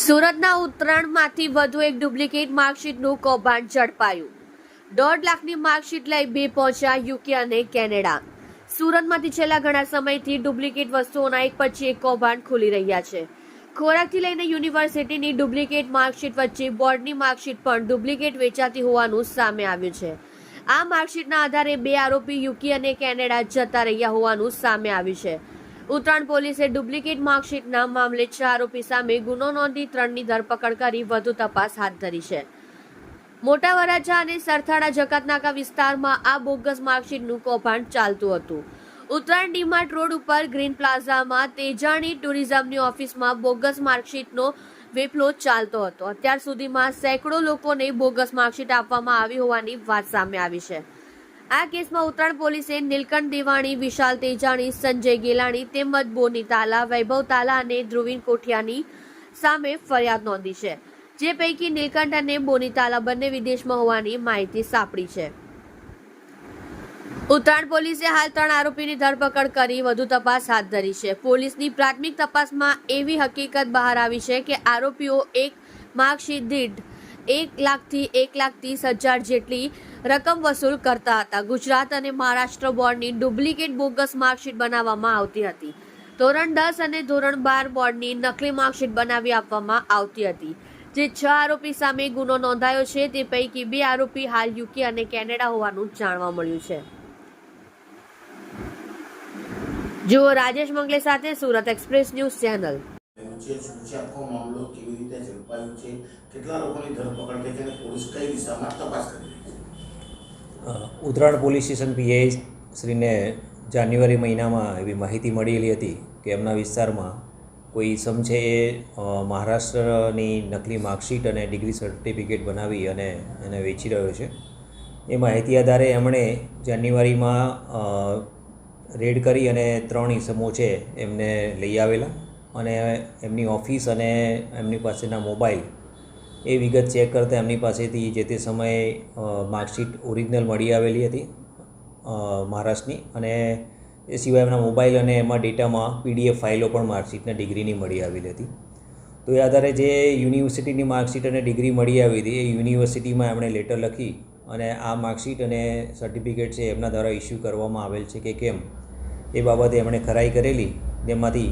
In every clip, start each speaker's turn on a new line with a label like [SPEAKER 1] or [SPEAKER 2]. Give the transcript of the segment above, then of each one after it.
[SPEAKER 1] સુરતના ઉત્તરાયણમાંથી વધુ એક ડુપ્લિકેટ માર્કશીટનું કૌભાંડ ઝડપાયું. દોઢ લાખની માર્કશીટ લઈ બે પહોંચ્યા યુકે અને કેનેડા. સુરતમાંથી છેલ્લા ઘણા સમયથી ડુપ્લિકેટ વસ્તુઓના એક પછી એક કૌભાંડ ખુલી રહ્યા છે. ખોરાકથી લઈને યુનિવર્સિટીની ડુપ્લિકેટ માર્કશીટ વચ્ચે બોર્ડની માર્કશીટ પણ ડુપ્લિકેટ વેચાતી હોવાનું સામે આવ્યું છે. આ માર્કશીટના આધારે બે આરોપી યુકે અને કેનેડા જતા રહ્યા હોવાનું સામે આવ્યું છે. ઉત્તરાયણ પોલીસે ડુપ્લિકેટ માર્કશીટના મામલે છ આરોપી સામે ગુનો નોંધી ત્રણની ધરપકડ કરી વધુ તપાસ હાથ ધરી છે. મોટા વરાછા અને સરથાણા જકાતનાકા વિસ્તારમાં આ બોગસ માર્કશીટનું કૌભાંડ ચાલતું હતું. ઉત્તરાયણ ડીમાર્ટ રોડ ઉપર ગ્રીન પ્લાઝામાં તેજાણી ટુરિઝમની ઓફિસમાં બોગસ માર્કશીટનો વેપલો ચાલતો હતો. અત્યાર સુધીમાં સેંકડો લોકોને બોગસ માર્કશીટ આપવામાં આવી હોવાની વાત સામે આવી છે. આ કેસમાં ઉત્તરાયણ પોલીસે નીલકંઠ દેવાણી, વિશાલ તેજાણી, સંજય ગેલાણી તેમજ બોની તાલા, વૈભવ તાલા અને ધ્રુવીન કોઠિયાની સામે ફરિયાદ નોંધી છે, જે પૈકી નીલકંઠ અને બોની તાલા બંને વિદેશમાં હોવાની માહિતી સાંપડી છે. ઉત્તરાયણ પોલીસે હાલ ત્રણ આરોપીની ધરપકડ કરી વધુ તપાસ હાથ ધરી છે. પોલીસની પ્રાથમિક તપાસમાં એવી હકીકત બહાર આવી છે કે આરોપીઓ એક માર્કશીટ દીઠ એક લાખથી એક લાખ ત્રીસ હજાર જેટલી રકમ વસૂલ કરતા હતા. ગુજરાત અને મહારાષ્ટ્ર બોર્ડની ડુપ્લિકેટ બોગસ માર્કશીટ બનાવવામાં આવતી હતી. ધોરણ દસ અને ધોરણ બાર બોર્ડની નકલી માર્કશીટ બનાવી આપવામાં આવતી હતી. જે છ આરોપી સામે ગુનો નોંધાયો છે, તે પૈકી બે આરોપી હાલ યુકે અને કેનેડા હોવાનું જાણવા મળ્યું છે. જુઓ રાજેશ મંગલે સાથે સુરત એક્સપ્રેસ ન્યૂઝ ચેનલ.
[SPEAKER 2] છે, શું આખો મામલો કેવી રીતે ઝડપાયો છે, કેટલા લોકોની ધરપકડ થઈ છે અને પોલીસ કઈ દિશામાં તપાસ કરી રહી છે?
[SPEAKER 3] ઉત્તરાયણ પોલીસ સ્ટેશન પીઆઈ શ્રીને જાન્યુઆરી મહિનામાં એવી માહિતી મળેલી હતી કે એમના વિસ્તારમાં કોઈ ઇસમ છે એ મહારાષ્ટ્રની નકલી માર્કશીટ અને ડિગ્રી સર્ટિફિકેટ બનાવી અને એને વેચી રહ્યો છે. એ માહિતી આધારે એમણે જાન્યુઆરીમાં રેડ કરી અને ત્રણ ઇસમો છે એમને લઈ આવેલા. અને એમની ઓફિસ અને એમની પાસેના મોબાઈલ એ વિગત ચેક કરતાં એમની પાસેથી જે તે સમયે માર્કશીટ ઓરિજિનલ મળી આવેલી હતી મહારાષ્ટ્રની. અને એ સિવાય એમના મોબાઈલ અને એમાં ડેટામાં પીડીએફ ફાઇલો પણ માર્કશીટના ડિગ્રીની મળી આવેલી હતી. તો એ આધારે જે યુનિવર્સિટીની માર્કશીટ અને ડિગ્રી મળી આવી હતી, એ યુનિવર્સિટીમાં એમણે લેટર લખી અને આ માર્કશીટ અને સર્ટિફિકેટ છે એમના દ્વારા ઇસ્યુ કરવામાં આવેલ છે કે કેમ, એ બાબતે એમણે ખરાઈ કરેલી. તેમાંથી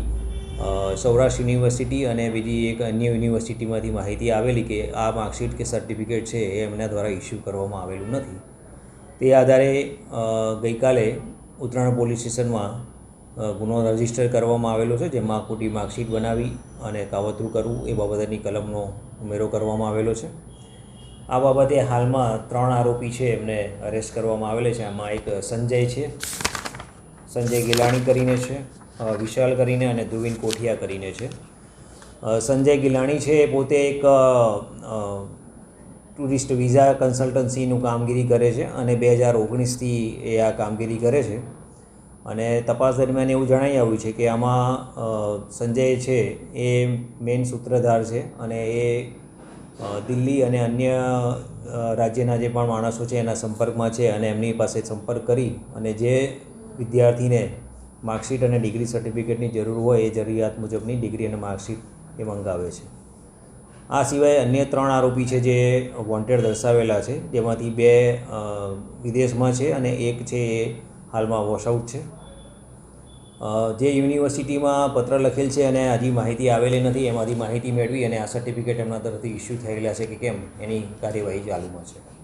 [SPEAKER 3] સૌરાષ્ટ્ર યુનિવર્સિટી અને બીજી એક અન્ય યુનિવર્સિટીમાંથી માહિતી આવેલી કે આ માર્કશીટ કે સર્ટિફિકેટ છે એ એમના દ્વારા ઇસ્યુ કરવામાં આવેલું નથી. તે આધારે ગઈકાલે ઉત્તરાયણ પોલીસ સ્ટેશનમાં ગુનો રજિસ્ટર કરવામાં આવેલો છે, જેમાં ખોટી માર્કશીટ બનાવી અને કાવતરું કરવું એ બાબતની કલમનો ઉમેરો કરવામાં આવેલો છે. આ બાબતે હાલમાં ત્રણ આરોપી છે એમને અરેસ્ટ કરવામાં આવેલા છે. આમાં એક સંજય છે. સંજય ગિલાણી કરીને છે. વિશાલ કરીને અને ધ્રુવીન કોઠિયા કરીને છે. સંજય ગિલાણી છે એ પોતે એક ટુરિસ્ટ વિઝા કન્સલ્ટન્સીનું કામગીરી કરે છે અને બે હજાર ઓગણીસથી એ આ કામગીરી કરે છે. અને તપાસ દરમિયાન એવું જણાઈ આવ્યું છે કે આમાં સંજય છે એ મેઇન સૂત્રધાર છે અને એ દિલ્હી અને અન્ય રાજ્યના જે પણ માણસો છે એના સંપર્કમાં છે અને એમની પાસે સંપર્ક કરી અને જે વિદ્યાર્થીને માર્કશીટ અને ડિગ્રી સર્ટિફિકેટની જરૂર હોય એ જરૂરિયાત મુજબની ડિગ્રી અને માર્કશીટ એ મંગાવે છે. આ સિવાય અન્ય ત્રણ આરોપી છે જે વોન્ટેડ દર્શાવેલા છે, જેમાંથી બે વિદેશમાં છે અને એક છે એ હાલમાં વોશઆઉટ છે. જે યુનિવર્સિટીમાં પત્ર લખેલ છે અને હજી માહિતી આવેલી નથી, એમાંથી માહિતી મેળવી અને આ સર્ટિફિકેટ એમના તરફથી ઇસ્યુ થયેલા છે કે કેમ, એની કાર્યવાહી ચાલુમાં છે.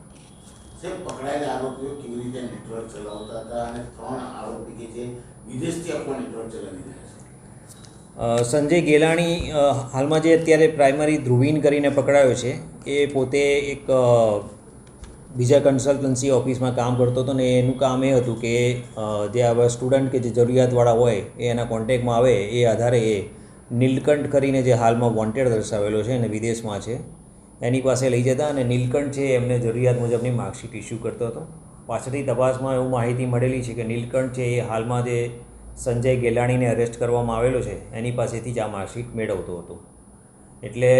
[SPEAKER 2] સાહેબ પકડાયેલા આરોપીઓ કેવી રીતે નેટવર્ક ચલાવતા હતા અને ત્રણ આરોપી કે જે વિદેશથી આખો નેટવર્ક ચલાવી રહ્યા છે?
[SPEAKER 3] સંજય ગેલાણી હાલમાં જે અત્યારે પ્રાઇમરી ધ્રુવીન કરીને પકડાયો છે, એ પોતે એક બીજા કન્સલ્ટન્સી ઓફિસમાં કામ કરતો હતો ને એનું કામ એ હતું કે જે આવા સ્ટુડન્ટ કે જે જરૂરિયાતવાળા હોય એ એના કોન્ટેક્ટમાં આવે એ આધારે એ નીલકંઠ કરીને જે હાલમાં વોન્ટેડ દર્શાવેલો છે અને વિદેશમાં છે. એની પાસે લઈ જતા અને નીલકંઠ છે એમને જરૂરિયાત મુજબની માર્કશીટ ઇસ્યુ કરતો હતો. પાછળથી તપાસમાં એવું માહિતી મળેલી છે કે નીલકંઠ છે એ હાલમાં જે સંજય ગેલાણીને અરેસ્ટ કરવામાં આવેલો છે, એની પાસેથી જ આ માર્કશીટ મેળવતો હતો. એટલે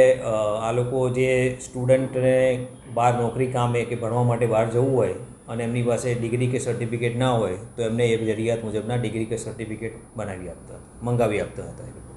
[SPEAKER 3] આ લોકો જે સ્ટુડન્ટને બહાર નોકરી કામે કે ભણવા માટે બહાર જવું હોય અને એમની પાસે ડિગ્રી કે સર્ટિફિકેટ ના હોય, તો એમને એ જરૂરિયાત મુજબના ડિગ્રી કે સર્ટિફિકેટ બનાવી આપતા, મંગાવી આપતા હતા એ લોકો.